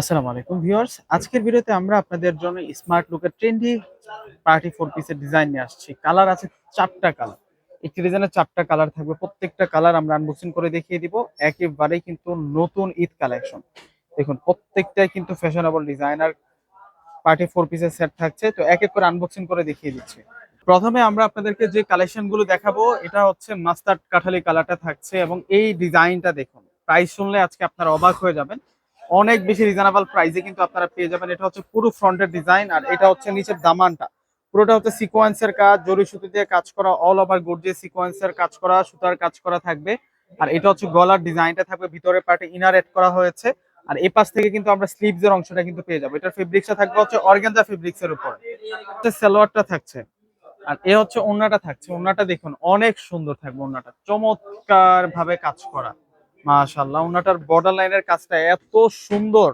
আসসালামু আলাইকুম ভিউয়ার্স। আজকের ভিডিওতে আমরা আপনাদের জন্য স্মার্ট লুকের ট্রেন্ডি পার্টি ফোর পিসের ডিজাইন নিয়ে আসছি। কালার আছে চারটা কালার একটি ডিজাইনের চারটা কালার থাকবে। প্রত্যেকটা কালার আমরা আনবক্সিং করে দেখিয়ে দিব। একেবারেই কিন্তু নতুন ঈদ কালেকশন দেখুন, প্রত্যেকটাই কিন্তু ফ্যাশনেবল ডিজাইনার পার্টি ফোর পিসের সেট থাকছে। তো এক এক করে আনবক্সিং করে দেখিয়ে দিচ্ছি। প্রথমে আমরা আপনাদেরকে যে কালেকশনগুলো দেখাবো, এটা হচ্ছে মাস্টার্ড কাঠালি কালারটা থাকছে এবং এই ডিজাইনটা দেখুন। প্রাইস শুনলে আজকে আপনারা অবাক হয়ে যাবেন। অনেক বেশি রিজনেবল প্রাইসে কিন্তু আপনারা পেয়ে যাবেন। এটা হচ্ছে পুরো ফ্রন্টের ডিজাইন আর এটা হচ্ছে নিচের দামানটা। পুরোটা হচ্ছে সিকোয়েন্সের কাজ জরি সুতো দিয়ে কাজ করা অল ওভার গর্জিয়াস সিকোয়েন্সের কাজ করা, সুতার কাজ করা থাকবে। আর এটা হচ্ছে গলার ডিজাইনটা থাকবে, ভিতরে পার্টে ইনার এড করা হয়েছে। আর এই পাশ থেকে কিন্তু আমরা স্লিভস এর অংশটা কিন্তু পেয়ে যাব। এটার ফেব্রিক্সটা থাকবে হচ্ছে অর্গানজা ফেব্রিক্স এর উপর সালোয়ারটা থাকছে। আর এ হচ্ছে ওন্নাটা থাকছে। ওন্নাটা দেখুন, অনেক সুন্দর থাকবে ওন্নাটা। চমৎকার ভাবে কাজ করা। মাশাআল্লাহ ওন্নাটার বর্ডার লাইনের কাজটা এত সুন্দর।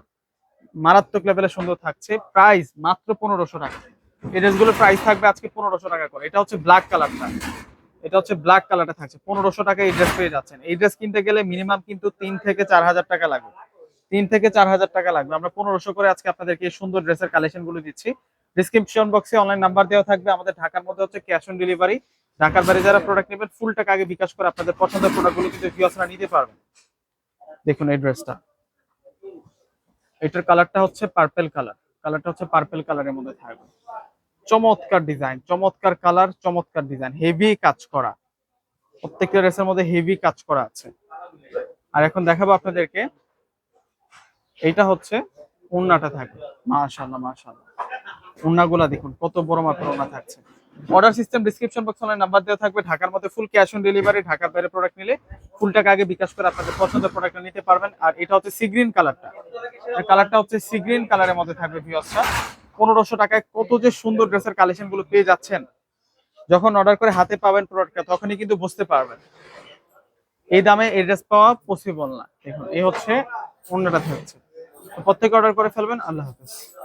মারাত্মক লেভেলে সুন্দর থাকছে। প্রাইস মাত্র পনেরোশো টাকা। এই ড্রেসগুলোর প্রাইস থাকবে আজকে পনেরোশো টাকা করে। এটা হচ্ছে ব্ল্যাক কালারটা এটা হচ্ছে ব্ল্যাক কালারটা থাকছে। পনেরোশো টাকা এই ড্রেস পেয়ে যাচ্ছেন। এই ড্রেস কিনতে গেলে মিনিমাম কিন্তু তিন থেকে চার হাজার টাকা লাগবে। তিন থেকে চার হাজার টাকা লাগবে। আমরা পনেরোশো করে আজকে আপনাদেরকে এই সুন্দর ড্রেসের কালেকশনগুলো দিচ্ছি। ডিসক্রিপশন বক্সে অনলাইন নাম্বার দেওয়া থাকবে। আমাদের ঢাকার মধ্যে হচ্ছে ক্যাশ অন ডেলিভারি ঢাকার বাইরে যারা প্রোডাক্ট নেবেন ফুল টাকা আগে বিকাশ করে আপনাদের পছন্দের প্রোডাক্টগুলো কিন্তু ভিউয়ার্সরা নিতে পারবেন। দেখুন এই ড্রেসটা এটার কালারটা হচ্ছে পার্পেল কালার কালারটা হচ্ছে পার্পেল কালারের মধ্যে থাকবে। চমৎকার ডিজাইন চমৎকার কালার চমৎকার ডিজাইন হেভি কাজ করা। প্রত্যেকটা ড্রেসের মধ্যে হেভি কাজ করা আছে। আর এখন দেখাবো আপনাদেরকে। এইটা হচ্ছে উন্নাটা থাকবে। মাশাআল্লাহ মাশাআল্লাহ। উন্নাগুলা দেখুন, কত বড় মাপের উন্না থাকছে। অর্ডার সিস্টেম ডিসক্রিপশন বক্সে অনলাইন নাম্বার দেওয়া থাকবে। ঢাকার মধ্যে ফুল ক্যাশ অন ডেলিভারি ঢাকার বাইরে প্রোডাক্ট নিলে ফুল টাকা আগে বিকাশ করে আপনাদের পছন্দের প্রোডাক্টটা নিতে পারবেন। আর এটা হচ্ছে সি গ্রিন কালারটা কালারটা হচ্ছে সি গ্রিন কালারের মধ্যে থাকবে ভিউয়ার্সটা পনেরোশো টাকায় কত যে সুন্দর ড্রেসের কালেকশনগুলো পেয়ে যাচ্ছেন। যখন অর্ডার করে হাতে পাবেন প্রোডাক্টটা তখনই কিন্তু বুঝতে পারবেন। এই দামে এই ড্রেস পাওয়া পসিবল না। দেখুন, এই হচ্ছে অন্যটা থাকছে। প্রত্যেকে অর্ডার করে ফেলবেন। আল্লাহ হাফেজ।